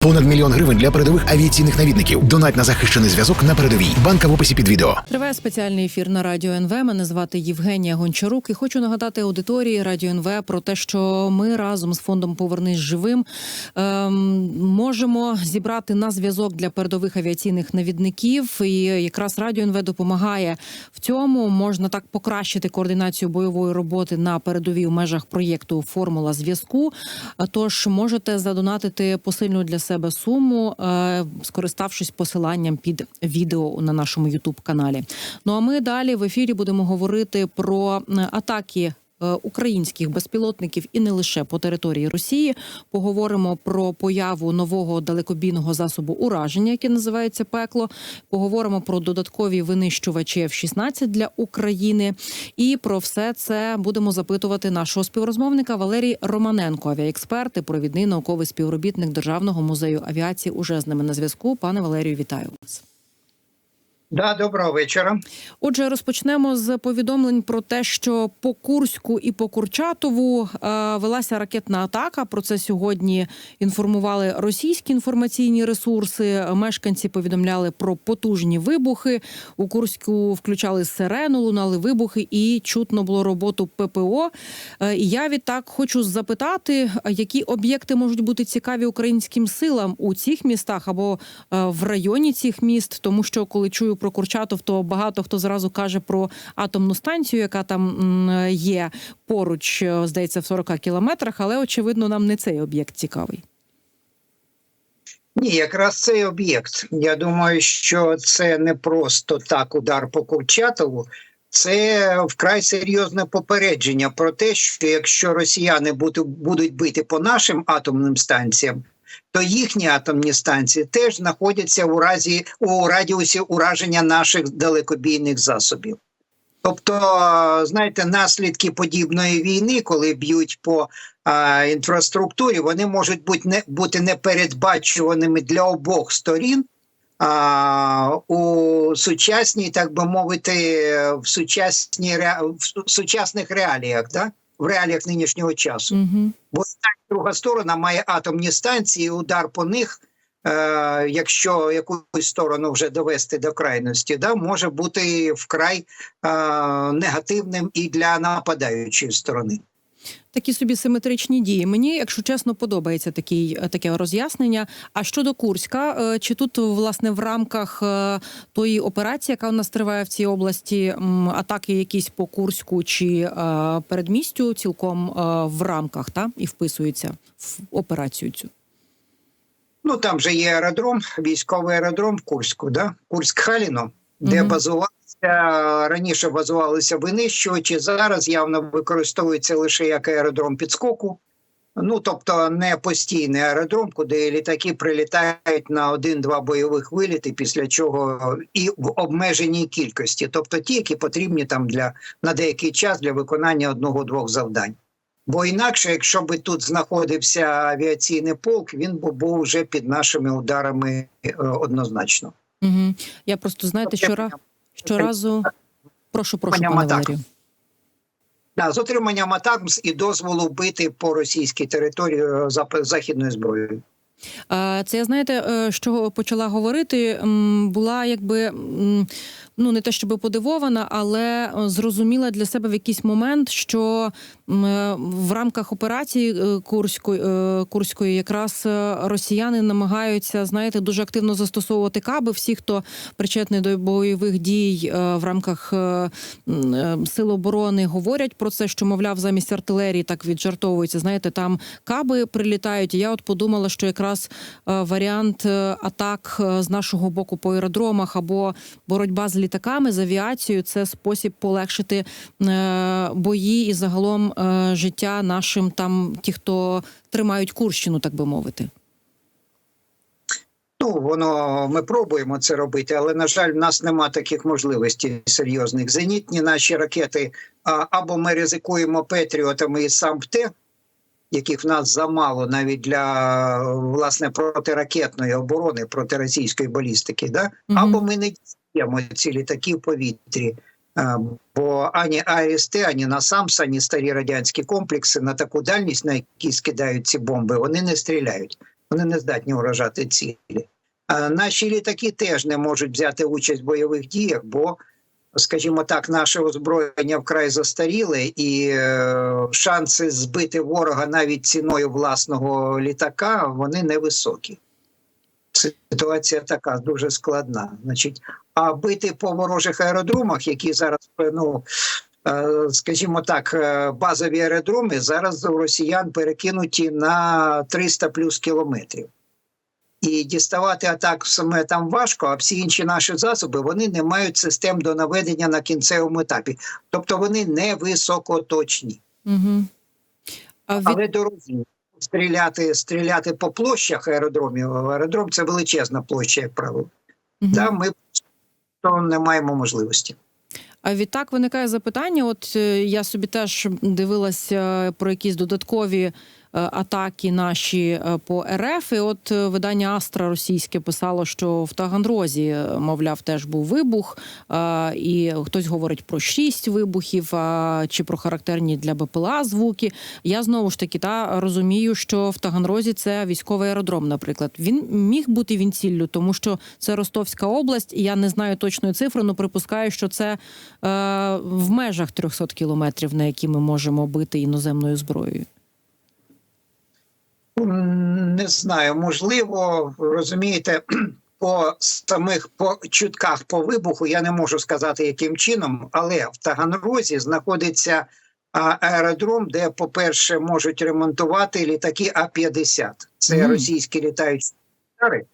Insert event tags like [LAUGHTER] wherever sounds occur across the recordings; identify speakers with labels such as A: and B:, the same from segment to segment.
A: Понад мільйон гривень для передових авіаційних навідників. Донать на захищений зв'язок на передовій. Банка в описі під відео.
B: Триває спеціальний ефір на радіо НВ. Мене звати Євгенія Гончарук. І хочу нагадати аудиторії радіо НВ про те, що ми разом з фондом Повернись живим ем, можемо зібрати на зв'язок для передових авіаційних навідників. І якраз радіо НВ допомагає в цьому. Можна так покращити координацію бойової роботи на передовій у межах проєкту Формула зв'язку. Тож можете задонатити посильну для себе суму, е, скориставшись посиланням під відео на нашому Ютуб каналі. Ну а ми далі в ефірі будемо говорити про е, атаки. Е, Українських безпілотників і не лише по території Росії поговоримо про появу нового далекобійного засобу ураження, який називається пекло. Поговоримо про додаткові винищувачі F-16 для України. І про все це будемо запитувати нашого співрозмовника Валерій Романенко, авіаексперт і провідний науковий співробітник Державного музею авіації. Уже з нами на зв'язку. Пане Валерію, вітаю вас.
C: Да, доброго вечора.
B: Отже, розпочнемо з повідомлень про те, що по Курську і по Курчатову е, велася ракетна атака. Про це сьогодні інформували російські інформаційні ресурси. Мешканці повідомляли про потужні вибухи. У Курську включали сирену, лунали вибухи, і чутно було роботу ППО. Е, і я відтак хочу запитати, які об'єкти можуть бути цікаві українським силам у цих містах або е, в районі цих міст, тому що коли чую про Курчатов, то багато хто зразу каже про атомну станцію, яка там є поруч, е, здається, в 40 кілометрах, але очевидно, нам не цей об'єкт цікавий.
C: Ні, якраз цей об'єкт. Я думаю, що це не просто так удар по Курчатову. Це вкрай серйозне попередження про те, що якщо росіяни будуть, будуть бити по нашим атомним станціям, то їхні атомні станції теж знаходяться у разі у радіусі ураження наших далекобійних засобів. Тобто, знаєте, наслідки подібної війни, коли б'ють по а, інфраструктурі, вони можуть бути не бути непередбачуваними для обох сторін. А, у сучасній, так би мовити, в сучасній в сучасних реаліях, да? В реаліях нинішнього часу.
B: Угу.
C: Бо та друга сторона має атомні станції, і удар по них, е, якщо якусь сторону вже довести до крайності, да, може бути вкрай е, негативним і для нападаючої сторони.
B: Такі собі симетричні дії. Мені, якщо чесно, подобається такий, таке роз'яснення. А щодо Курська, е, чи тут власне в рамках е, тої операції, яка у нас триває в цій області, атаки якісь по Курську чи е, передмістю цілком е, в рамках та і вписуються в операцію цю?
C: Ну там же є аеродром, військовий аеродром в Курську, да? Курськ-Халіно, де базувалися раніше базувалися винищувачі. Зараз явно використовується лише як аеродром підскоку. Ну тобто не постійний аеродром, куди літаки прилітають на один-два бойових виліти, після чого і в обмеженій кількості, тобто ті, які потрібні там для на деякий час для виконання одного-двох завдань. Бо інакше, якщо би тут знаходився авіаційний полк, він би був вже під нашими ударами е, однозначно.
B: Угу. Я просто знаєте, щора, щоразу прошу, прошу, пане. Валерію.
C: Да, з отриманням атак і дозволу бити по російській території е, західною зброєю.
B: Е, Це я знаєте, е, що почала говорити. Була якби ну не те, щоб подивована, але е, зрозуміла для себе в якийсь момент, що е, в рамках операції е, Курської Курської якраз росіяни намагаються знаєте дуже активно застосовувати каби. Всі, хто причетний до бойових дій в рамках сил оборони, говорять про це, що мовляв замість артилерії так віджартовується. Знаєте, там каби прилітають. Я от подумала, що якраз варіант атак з нашого боку по аеродромах або боротьба з літаками з авіацією це спосіб полегшити е, бої і загалом е, життя нашим там, ті, хто тримають Курщину, так би мовити.
C: Ну воно ми пробуємо це робити, але на жаль, в нас нема таких можливостей серйозних. Зенітні наші ракети а, або ми ризикуємо Петріотами і САМПТЕ, яких в нас замало навіть для власне протиракетної оборони, протиросійської балістики, да? Або ми не ці літаки в повітрі. Бо ані АСТ, ані НАСАМС, ані старі радянські комплекси на таку дальність, на які скидають ці бомби, вони не стріляють. Вони не здатні уражати цілі. А наші літаки теж не можуть взяти участь в бойових діях, бо, скажімо так, наше озброєння вкрай застаріле, і е, шанси збити ворога навіть ціною власного літака вони невисокі. Ситуація така дуже складна. Значить, а бити по ворожих аеродромах, які зараз ну. е, Скажімо так, е, базові аеродроми зараз у росіян перекинуті на 300 плюс кілометрів. І діставати атак саме там важко, а всі інші наші засоби вони не мають систем до наведення на кінцевому етапі. Тобто вони не високоточні.
B: Угу. А від...
C: Але дорогі стріляти, стріляти по площах аеродромів. Аеродром це величезна площа, як правило.
B: Угу.
C: Там ми то не маємо можливості.
B: А відтак виникає запитання. От е, я собі теж дивилася про якісь додаткові атаки наші е, по РФ. І от е, видання Астра російське писало, що в Таганрозі, е, мовляв, теж був вибух, е, і хтось говорить про шість вибухів, чи про характерні для БПЛА звуки. Я знову ж таки та розумію, що в Таганрозі це військовий аеродром. Наприклад, він міг бути він ціллю, тому що це Ростовська область. Я не знаю точної цифри, але припускаю, що це е, в межах 300 кілометрів, на які ми можемо бити іноземною зброєю.
C: Не знаю, можливо, розумієте, [CLEARS THROAT] по самих по чутках по вибуху я не можу сказати, яким чином, але в Таганрозі знаходиться аеродром, де, по-перше, можуть ремонтувати літаки А-50. Це
B: Мгм.
C: російські літаючі літари,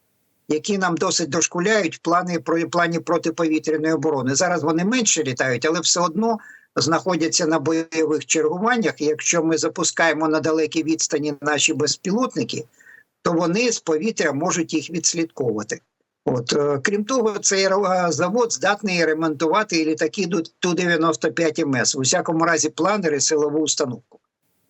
C: які нам досить дошкуляють в плані, плані протиповітряної оборони. Зараз вони менше літають, але все одно знаходяться на бойових чергуваннях. Якщо ми запускаємо на далекій відстані наші безпілотники, то вони з повітря можуть їх відслідковувати. От е, крім того, цей завод здатний ремонтувати і літаки Ту-95 МС, у всякому разі планери, силову установку.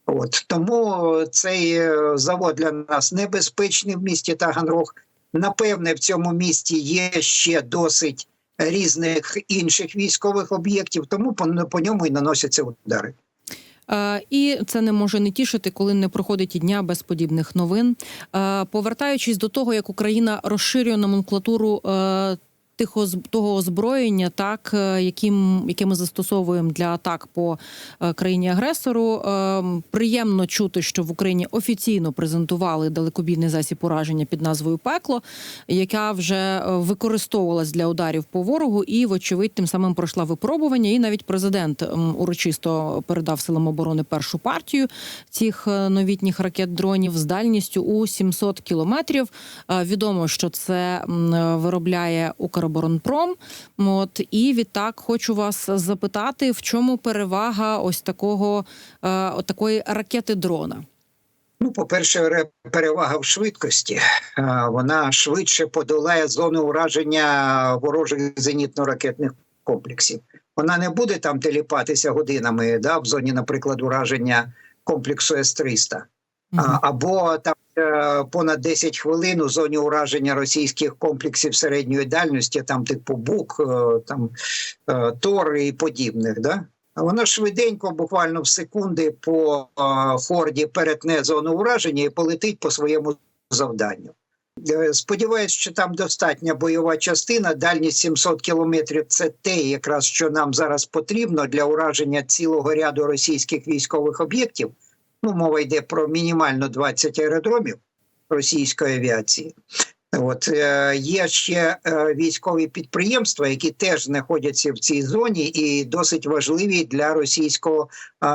C: От тому цей е, завод для нас небезпечний в місті Таганрог. Напевне, в цьому місті є ще досить різних інших військових об'єктів, тому по, по ньому і наносяться удари.
B: Е, І це не може не тішити, коли не проходить і дня без подібних новин. Е, Повертаючись до того, як Україна розширює номенклатуру тих оз- того озброєння, так е, яким яке ми застосовуємо для атак по е, країні агресору. Е, Приємно чути, що в Україні офіційно презентували далекобійний засіб ураження під назвою Пекло, яка вже е, використовувалась для ударів по ворогу, і, вочевидь, тим самим пройшла випробування. І навіть президент урочисто передав силам оборони першу партію цих новітніх ракет дронів з дальністю у 700 кілометрів. Відомо, що це виробляє Укроборонпром. От і відтак хочу вас запитати, в чому перевага ось такого е, от такої ракети дрона.
C: Ну, по-перше, перевага в швидкості. Е, Вона швидше подолає зону ураження ворожих зенітно-ракетних комплексів. Вона не буде там теліпатися годинами, да, в зоні, наприклад, ураження комплексу С-300. А, або там е, понад 10 хвилин у зоні ураження російських комплексів середньої дальності, там типу БУК, е, там е, Тор і подібних. Да? А Вона швиденько, буквально в секунди по хорді перетне зону ураження і полетить по своєму завданню. Сподіваюсь, що там достатня бойова частина. Дальність 700 кілометрів це те, якраз що нам зараз потрібно для ураження цілого ряду російських військових об'єктів. Ну, мова йде про мінімально 20 аеродромів російської авіації. От е, є ще е, військові підприємства, які теж знаходяться в цій зоні, і досить важливі для російського е,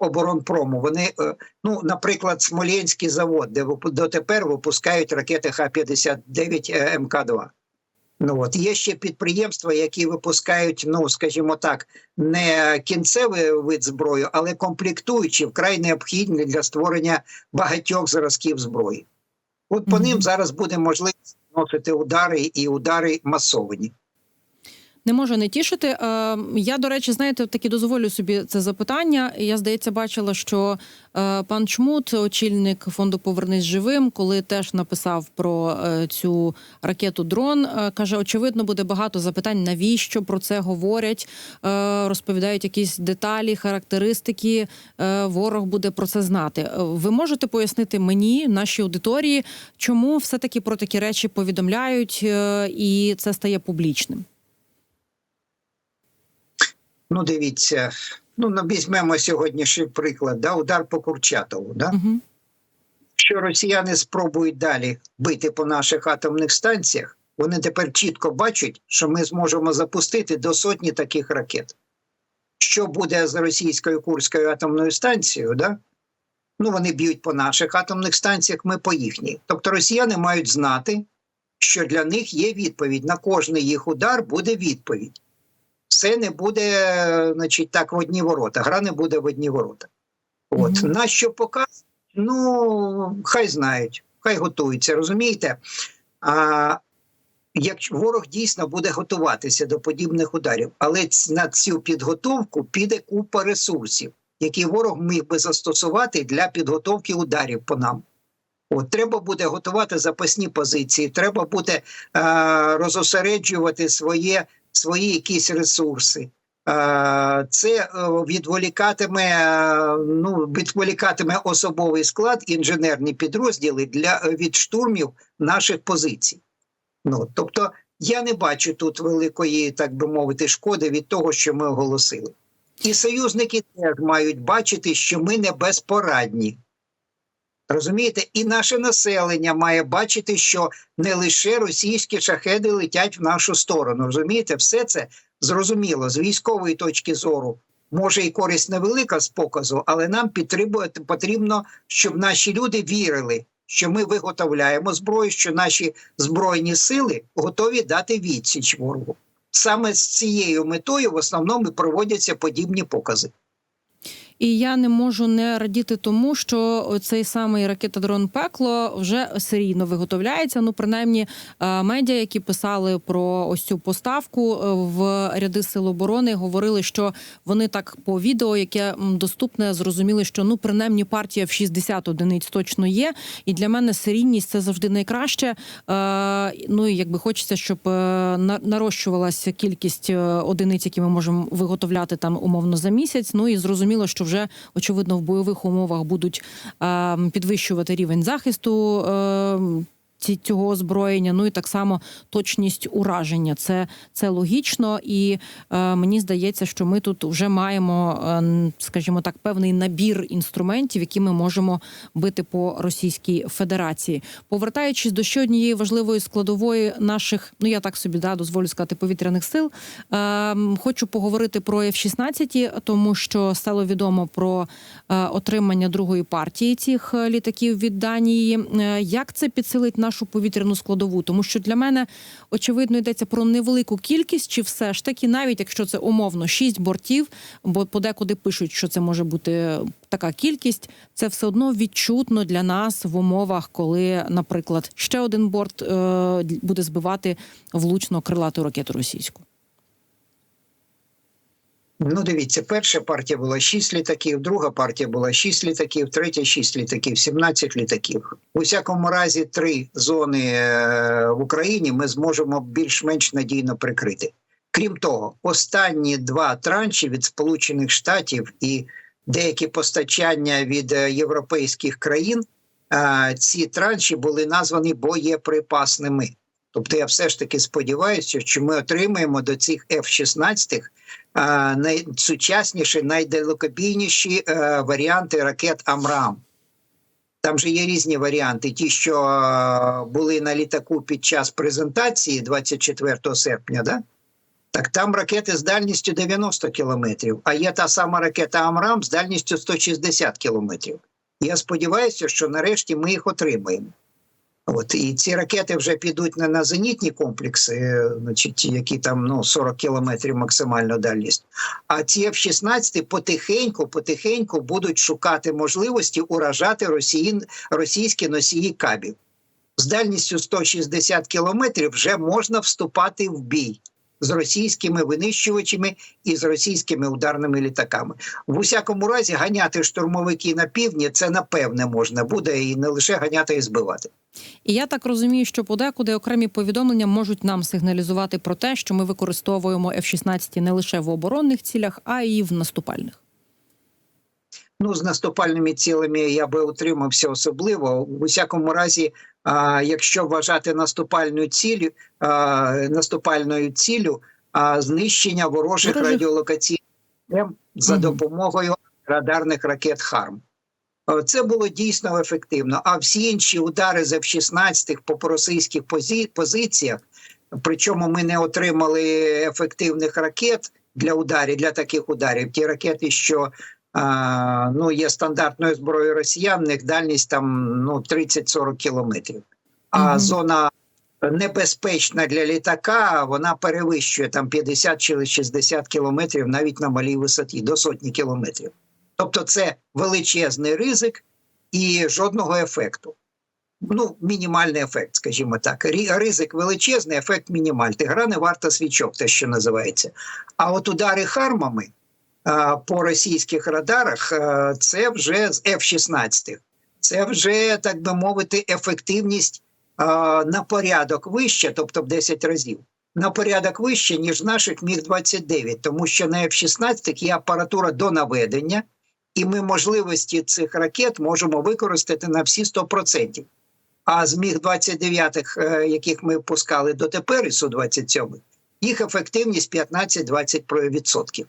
C: оборонпрому. Вони, е, ну, наприклад, Смолєнський завод, де дотепер випускають ракети Х-59 МК-2. Ну от є ще підприємства, які випускають, ну скажімо так, не кінцевий вид зброї, але комплектуючі вкрай необхідні для створення багатьох зразків зброї. От по
B: Мгм.
C: ним зараз буде можливість носити удари і удари масовані.
B: Не може не тішити. Е, Я, до речі, знаєте, таки дозволю собі це запитання. Я здається, бачила, що е, пан Чмут, очільник фонду Повернись живим, коли теж написав про е, цю ракету дрон, каже: очевидно, буде багато запитань, навіщо про це говорять, розповідають якісь деталі, характеристики. Ворог буде про це знати. Ви можете пояснити мені, нашій аудиторії, чому все таки про такі речі повідомляють і це стає публічним?
C: Ну, дивіться, ну візьмемо сьогоднішній приклад, да, удар по Курчатову. Да?
B: Угу.
C: Що росіяни спробують далі бити по наших атомних станціях, вони тепер чітко бачать, що ми зможемо запустити до сотні таких ракет. Що буде з російською Курською атомною станцією? Да? Ну, вони б'ють по наших атомних станціях, ми по їхній. Тобто росіяни мають знати, що для них є відповідь. На кожний їх удар буде відповідь. Все не буде, значить, так в одні ворота. Гра не буде в одні ворота. От
B: Мгм.
C: на що показують? Ну, хай знають, хай готуються, розумієте? А якщо ворог дійсно буде готуватися до подібних ударів, але на цю підготовку піде купа ресурсів, які ворог міг би застосувати для підготовки ударів по нам. От треба буде готувати запасні позиції, треба буде е, розосереджувати своє, свої якісь ресурси. Е, Це е, відволікатиме, е, ну, відволікатиме особовий склад, інженерні підрозділи для від штурмів наших позицій. Ну тобто, я не бачу тут великої, так би мовити, шкоди від того, що ми оголосили. І союзники теж мають бачити, що ми не безпорадні. Розумієте, і наше населення має бачити, що не лише російські шахеди летять в нашу сторону. Розумієте, все це зрозуміло з військової точки зору. Може і користь невелика з показу, але нам підтримувати потрібно, щоб наші люди вірили, що ми виготовляємо зброю, що наші збройні сили готові дати відсіч ворогу. Саме з цією метою в основному проводяться подібні покази.
B: І я не можу не радіти тому, що цей самий ракета-дрон пекло вже серійно виготовляється. Ну, принаймні, е, медіа, які писали про ось цю поставку е, в ряди сил оборони, говорили, що вони так по відео, яке доступне, зрозуміли, що ну принаймні партія в 60 одиниць точно є. І для мене серійність це завжди найкраще. Е, Ну і якби хочеться, щоб на- нарощувалася кількість одиниць, які ми можемо виготовляти там умовно за місяць. Ну і зрозуміло, що вже очевидно в бойових умовах будуть е, підвищувати рівень захисту. Ці- Цього озброєння, ну і так само точність ураження. Це, це логічно, і е, мені здається, що ми тут вже маємо, е, скажімо так, певний набір інструментів, які ми можемо бити по Російській Федерації. Повертаючись до ще однієї важливої складової наших, ну я так собі да дозволю сказати, повітряних сил. Е, хочу поговорити про F-16, тому що стало відомо про е, отримання другої партії цих е, літаків від Данії. Е, Як це підсилить нашу повітряну складову? Тому що для мене очевидно йдеться про невелику кількість, чи все ж таки, навіть якщо це умовно шість бортів, бо подекуди пишуть, що це може бути така кількість, це все одно відчутно для нас в умовах, коли, наприклад, ще один борт е, буде збивати влучно крилату ракету російську.
C: Ну, дивіться, перша партія була 6 літаків, друга партія була 6 літаків, третя 6 літаків, 17 літаків. У всякому разі, три зони е, в Україні ми зможемо більш-менш надійно прикрити. Крім того, останні два транші від Сполучених Штатів і деякі постачання від е, європейських країн. е, Ці транші були названі боєприпасними. Тобто, я все ж таки сподіваюся, що ми отримаємо до цих F-16 а, найсучасніші, найдалекобійніші е, варіанти ракет Амрам. Там же є різні варіанти. Ті, що е, були на літаку під час презентації 24 серпня, да? так там ракети з дальністю 90 кілометрів, а є та сама ракета Амрам з дальністю 160 кілометрів. Я сподіваюся, що нарешті ми їх отримаємо. От і ці ракети вже підуть не на зенітні комплекси, е, значить, які там ну 40 кілометрів максимальна дальність. А ці F-16 потихеньку, потихеньку будуть шукати можливості уражати росії російські носії кабів. З дальністю 160 кілометрів вже можна вступати в бій. З російськими винищувачами і з російськими ударними літаками. В усякому разі, ганяти штурмовики на півдні це напевне можна буде і не лише ганяти і збивати.
B: І я так розумію, що подекуди окремі повідомлення можуть нам сигналізувати про те, що ми використовуємо F-16 не лише в оборонних цілях, а й в наступальних.
C: Ну, з наступальними цілями я би утримався особливо. В усякому разі, а, якщо вважати наступальну ціль, а, наступальною цілю, а, знищення ворожих
B: Ворожих.
C: радіолокаційних систем за допомогою радарних ракет ХАРМ. Це було дійсно ефективно. А всі інші удари з F-16 по російських позі- позиціях, причому ми не отримали ефективних ракет для ударів, для таких ударів. Ті ракети, що ну, є стандартною зброєю росіян, в них дальність там ну, 30-40 кілометрів. А
B: Мгм.
C: зона небезпечна для літака, вона перевищує там 50 чи 60 кілометрів навіть на малій висоті, до сотні кілометрів. Тобто це величезний ризик і жодного ефекту. Ну, мінімальний ефект, скажімо так. Ризик величезний, ефект мінімальний. Гра не варта свічок, те, що називається. А от удари хармами по російських радарах це вже з F-16. Це вже, так би мовити, ефективність на порядок вище, тобто в 10 разів. На порядок вище, ніж наших Міг-29, тому що на F-16 є апаратура до наведення, і ми можливості цих ракет можемо використати на всі 100%. А з Міг-29, е, яких ми пускали дотепер, і Су-27, їх ефективність 15-20%.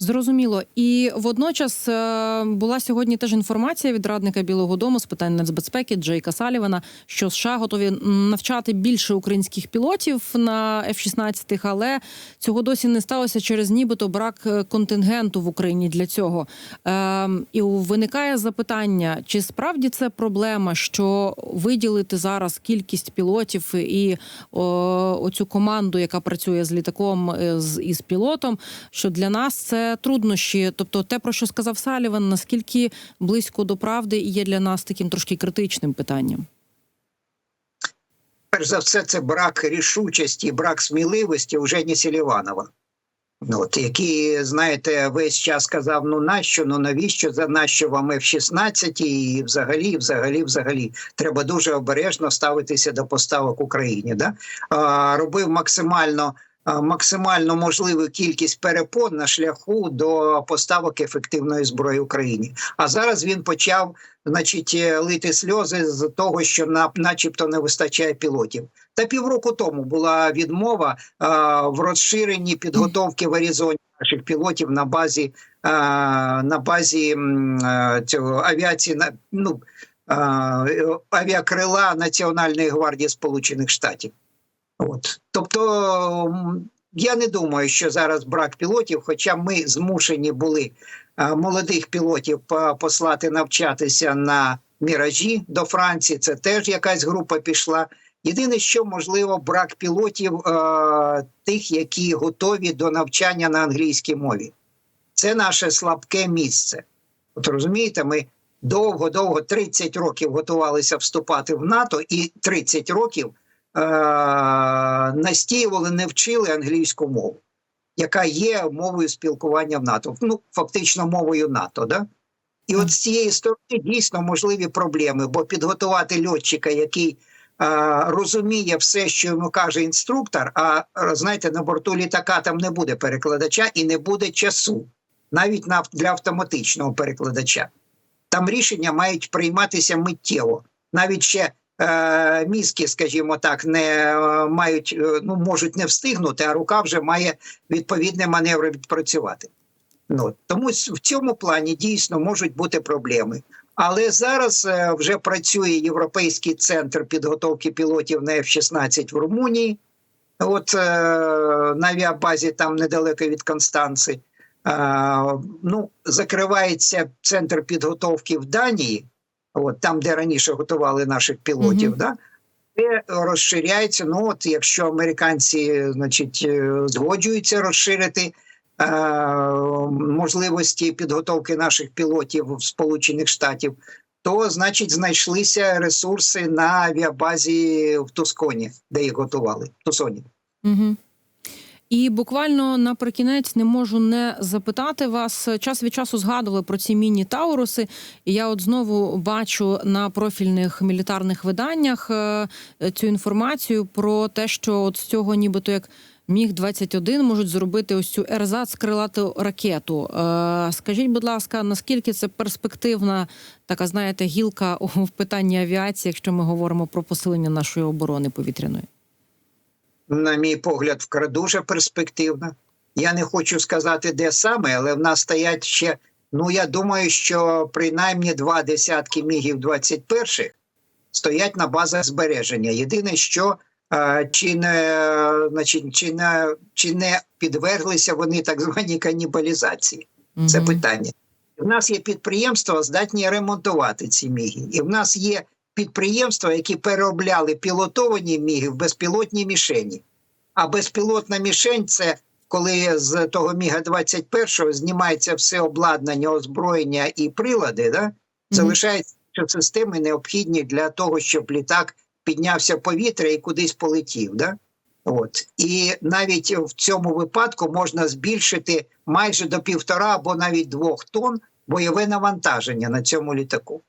B: Зрозуміло. І водночас е, була сьогодні теж інформація від радника Білого Дому з питань нацбезпеки Джейка Салівана, що США готові навчати більше українських пілотів на F-16, але цього досі не сталося через нібито брак е, контингенту в Україні для цього. Е, і виникає запитання: чи справді це проблема, що виділити зараз кількість пілотів і оцю команду, яка працює з літаком з із пілотом, що для нас це труднощі. Тобто, те, про що сказав Саліван, наскільки близько до правди і є для нас таким трошки критичним питанням.
C: Перш за все, це брак рішучості, брак сміливості вже не Селіванова. От, який, знаєте, весь час казав: ну нащо, ну навіщо за нащо вам F-16 і взагалі, взагалі, взагалі, треба дуже обережно ставитися до поставок Україні. Да? А, робив максимально, максимально можливу кількість перепон на шляху до поставок ефективної зброї Україні. А зараз він почав, значить, е, лити сльози з того, що на, начебто не вистачає пілотів. Та півроку тому була відмова а, в розширенні підготовки в Аризоні наших пілотів на базі на базі цього авіації ну е, авіакрила Національної гвардії Сполучених Штатів. От тобто я не думаю, що зараз брак пілотів, хоча ми змушені були молодих пілотів послати навчатися на міражі до Франції. Це теж якась група пішла. Єдине, що можливо, брак пілотів е, тих, які готові до навчання на англійській мові. Це наше слабке місце. От розумієте, ми довго-довго 30 років готувалися вступати в НАТО, і 30 років е, настіювали, не вчили англійську мову, яка є мовою спілкування в НАТО. Ну, фактично мовою НАТО. Да? І от з цієї сторони дійсно можливі проблеми, бо підготувати льотчика, який а, розуміє все, що йому каже інструктор. А а, знаєте, на борту літака там не буде перекладача і не буде часу, навіть на для автоматичного перекладача. Там рішення мають прийматися миттєво. Навіть ще е, мізки, скажімо так, не е, мають, е, ну можуть не встигнути, а рука вже має відповідний маневр відпрацювати. Ну тому в цьому плані дійсно можуть бути проблеми. Але зараз е, вже працює Європейський центр підготовки пілотів на F-16 в Румунії. От е, на авіабазі там недалеко від Констанци. Е, ну, закривається центр підготовки в Данії, от там, де раніше готували наших пілотів.
B: Мгм.
C: Да? Це розширяється. Ну, от якщо американці, значить, е, згоджуються розширити е, можливості підготовки наших пілотів в Сполучених Штатів, то значить знайшлися ресурси на авіабазі в Тусконі, де їх готували. В Тусоні.
B: Угу. І буквально наприкінець не можу не запитати вас. Час від часу згадували про ці міні-тауруси, і я от знову бачу на профільних мілітарних виданнях е, цю інформацію про те, що от з цього, нібито як міг 21 можуть зробити ось цю ерзац крилату ракету. Е, Скажіть, будь ласка, наскільки це перспективна така, знаєте, гілка у питанні авіації, якщо ми говоримо про посилення нашої оборони повітряної?
C: На мій погляд, вкра дуже перспективна. Я не хочу сказати, де саме, але в нас стоять ще. Ну я думаю, що принаймні два десятки мігів 21 стоять на базах збереження. Єдине, що е, чи не значить, чи не чи не підверглися вони так званій канібалізації? Це питання. В нас є підприємства, здатні ремонтувати ці міги, і в нас є підприємства, які переробляли пілотовані міги в безпілотні мішені. А безпілотна мішень це коли з того міга 21 знімається все обладнання, озброєння і прилади, да? залишаються системи необхідні для того, щоб літак піднявся в повітря і кудись полетів. Да? От і навіть в цьому випадку можна збільшити майже до півтора або навіть двох тонн бойове навантаження на цьому літаку.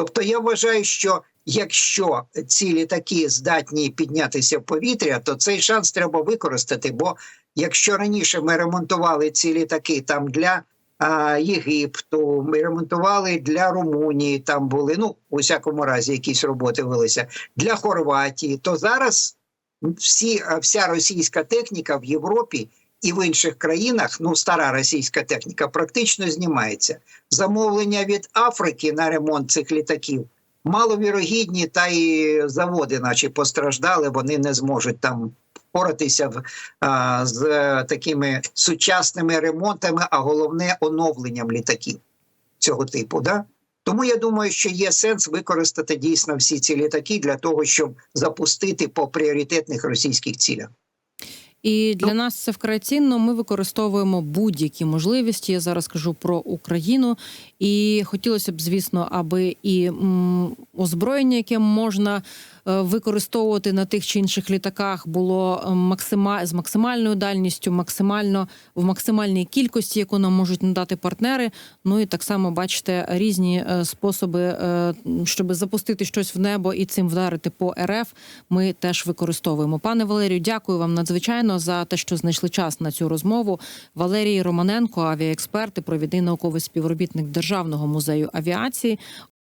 C: Тобто, я вважаю, що якщо ці літаки здатні піднятися в повітря, то цей шанс треба використати. Бо якщо раніше ми ремонтували ці літаки там для а, Єгипту, ми ремонтували для Румунії, там були ну у всякому разі якісь роботи велися для Хорватії, то зараз всі, вся російська техніка в Європі і в інших країнах, ну стара російська техніка, практично знімається. Замовлення від Африки на ремонт цих літаків маловірогідні, та й заводи, наче постраждали, вони не зможуть там впоратися а, з е, такими сучасними ремонтами, а головне оновленням літаків цього типу. Да? Тому я думаю, що є сенс використати дійсно всі ці літаки для того, щоб запустити по пріоритетних російських цілях.
B: І для нас це вкрай цінно. Ми використовуємо будь-які можливості. Я зараз кажу про Україну. І хотілося б, звісно, аби і м, озброєння, яке можна е, використовувати на тих чи інших літаках, було е, максима... з максимальною дальністю, максимально в максимальній кількості, яку нам можуть надати партнери. Ну і так само бачите різні е, способи, щоб запустити щось в небо і цим вдарити по РФ. Ми теж використовуємо. Пане Валерію, дякую вам надзвичайно за те, що знайшли час на цю розмову. Валерій Романенко, авіаексперт і провідний науковий співробітник Державного музею авіації.